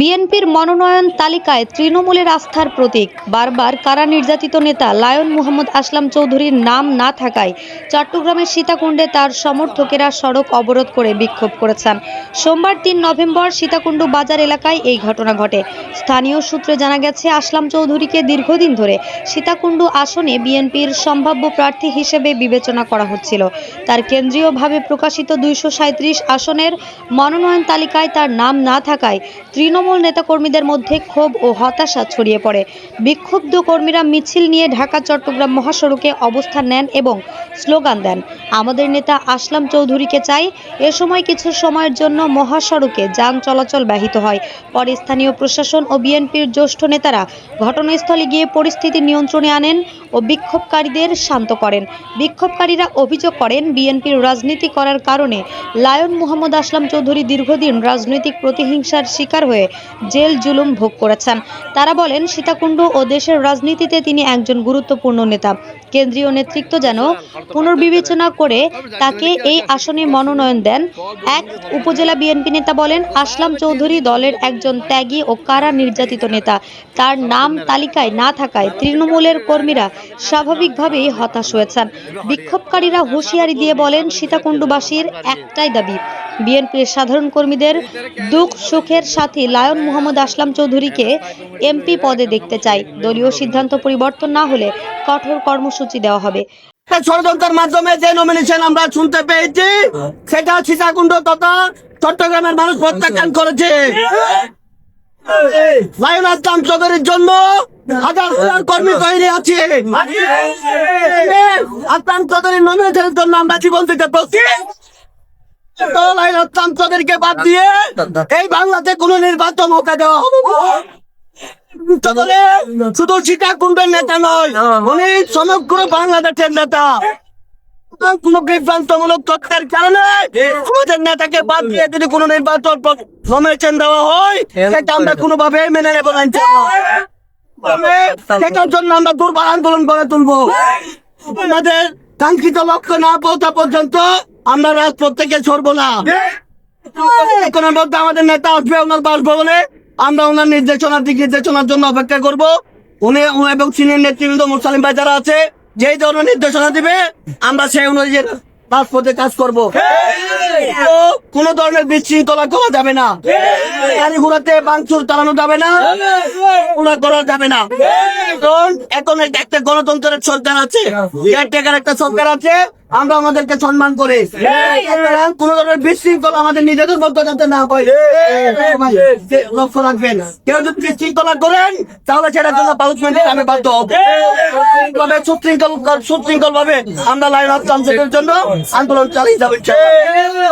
বিএনপির মনোনয়ন তালিকায় তৃণমূলের আস্থার প্রতীক। বারবার কারা নির্যাতিত নেতা লায়ন মোহাম্মদ আসলাম চৌধুরীর নাম না থাকায় চট্টগ্রামের সীতাকুণ্ডে তার সমর্থকেরা সড়ক অবরোধ করে বিক্ষোভ করেছেন। সোমবার তিন নভেম্বর সীতাকুণ্ড বাজার এলাকায় এই ঘটনা ঘটে। স্থানীয় সূত্রে জানা গেছে, আসলাম চৌধুরীকে দীর্ঘদিন ধরে সীতাকুণ্ড আসনে বিএনপির সম্ভাব্য প্রার্থী হিসেবে বিবেচনা করা হচ্ছিল। তার কেন্দ্রীয়ভাবে প্রকাশিত দুইশো আসনের মনোনয়ন তালিকায় তার নাম না থাকায় তৃণমূল নেতাকর্মীদের মধ্যে ক্ষোভ ও হতাশা ছড়িয়ে পড়ে। বিক্ষুব্ধ কর্মীরা মিছিল নিয়ে ঢাকা, চট্টগ্রাম মহাসড়কে অবস্থান নেন এবং স্লোগান দেন, আমাদের নেতা আসলাম চৌধুরীকে চাই। এ সময় কিছু সময়ের জন্য মহাসড়কে যান চলাচল ব্যাহত হয়। পরে স্থানীয় প্রশাসন ও বিএনপির জ্যেষ্ঠ নেতারা ঘটনাস্থলে গিয়ে পরিস্থিতি নিয়ন্ত্রণে আনেন ও বিক্ষোভকারীদের শান্ত করেন। বিক্ষোভকারীরা অভিযোগ করেন, বিএনপির রাজনীতি করার কারণে লায়ন মোহাম্মদ আসলাম চৌধুরী দীর্ঘদিন রাজনৈতিক প্রতিহিংসার শিকার হয়ে জেল জুলুম ভোগ করেছেন। তারা বলেন, সীতাকুণ্ড ও দেশের রাজনীতিতে তিনি একজন গুরুত্বপূর্ণ নেতা। কেন্দ্রীয় নেতৃত্ব যেন পুনর্বিবেচনা করে তাকে এই আসনে মনোনয়ন দেন। এক উপজেলা বিএনপি নেতা বলেন, আসলাম চৌধুরী দলের একজন ত্যাগী ও কারা নির্যাতিত নেতা। তার নাম তালিকায় না থাকায় তৃণমূলের কর্মীরা স্বাভাবিকভাবেই হতাশ হয়েছেন। বিক্ষোভকারীরা হুঁশিয়ারি দিয়ে বলেন, সীতাকুণ্ডবাসীর একটাই দাবি বিএনপির সাধারণ কর্মীদের দুঃখ, সুখের সাথী লায়ন মোহাম্মদ আসলাম চৌধুরীকে এমপি পদে দেখতে চাই। দলীয় সিদ্ধান্ত পরিবর্তন না হলে কঠোর কর্মসূচি দেওয়া হবে। ষড়যন্ত্রের মাধ্যমে যে নমিনেশন আমরা শুনতে পেয়েছি, সেটা সীতাকুণ্ড তথা চট্টগ্রামের মানুষ প্রত্যাখ্যান করেছে। লায়ন আসলাম চৌধুরীর জন্য আমরা জীবন দিতে প্রস্তুত। লায়ন আসলাম বাদ দিয়ে এই বাংলাতে কোনো নির্বাচন হতে দেওয়া হবে শুধু সীতাকুণ্ডের নেতা নয় উনি সমগ্র বাংলাদেশের নেতা। কোন বিভ্রান্তমূলক তথ্যের কারণে আমাদের নেতাকে বাদ দিয়ে যদি কোনো নির্বাচন নমিনেশন দেওয়া হয় সেটা আমরা কোনোভাবে মেনে নেব না ইনশাআল্লাহ। সেটার জন্য আমরা দুর্বার আন্দোলন করে তুলবো। আমাদের কাঙ্ক্ষিত লক্ষ্য না পৌঁছা পর্যন্ত আমরা রাজপথ থেকে সরবো না। এখনের মধ্যে আমাদের নেতা আসবে ওনার বাসভবনে। আমরা ওনার নির্দেশনা দিক নির্দেশনার জন্য অপেক্ষা করব। উনি এবং সিনিয়র নেতৃবৃন্দ মুসালিম ভাই যারা আছে, যেই ধরনের নির্দেশনা দিবে, আমরা সেই অনুযায়ী রাজপথে কাজ করব। কোন ধরনের বিশৃঙ্খলা করা যাবে না। গাড়ি ঘোড়াতে বাংচুর চালানো যাবে না ওনা করা যাবে না। এখন একটা গণতন্ত্রের সরকার আছে কেয়ারটেকার একটা সরকার আছে, আমরা আমাদেরকে সম্মান করে। কোন ধরনের বিশৃঙ্খলা আমাদের নিজেদের মধ্যে যাতে না হয় লক্ষ্য রাখবেন। কেউ যদি বিশৃঙ্খলা করেন, তাহলে সেটার জন্য পানিশমেন্টের আমি বাধ্য হব। সুশৃঙ্খল সুশৃঙ্খল ভাবে আমরা লাইন অফ জন্য আন্দোলন চালিয়ে যাব, ইনশাআল্লাহ।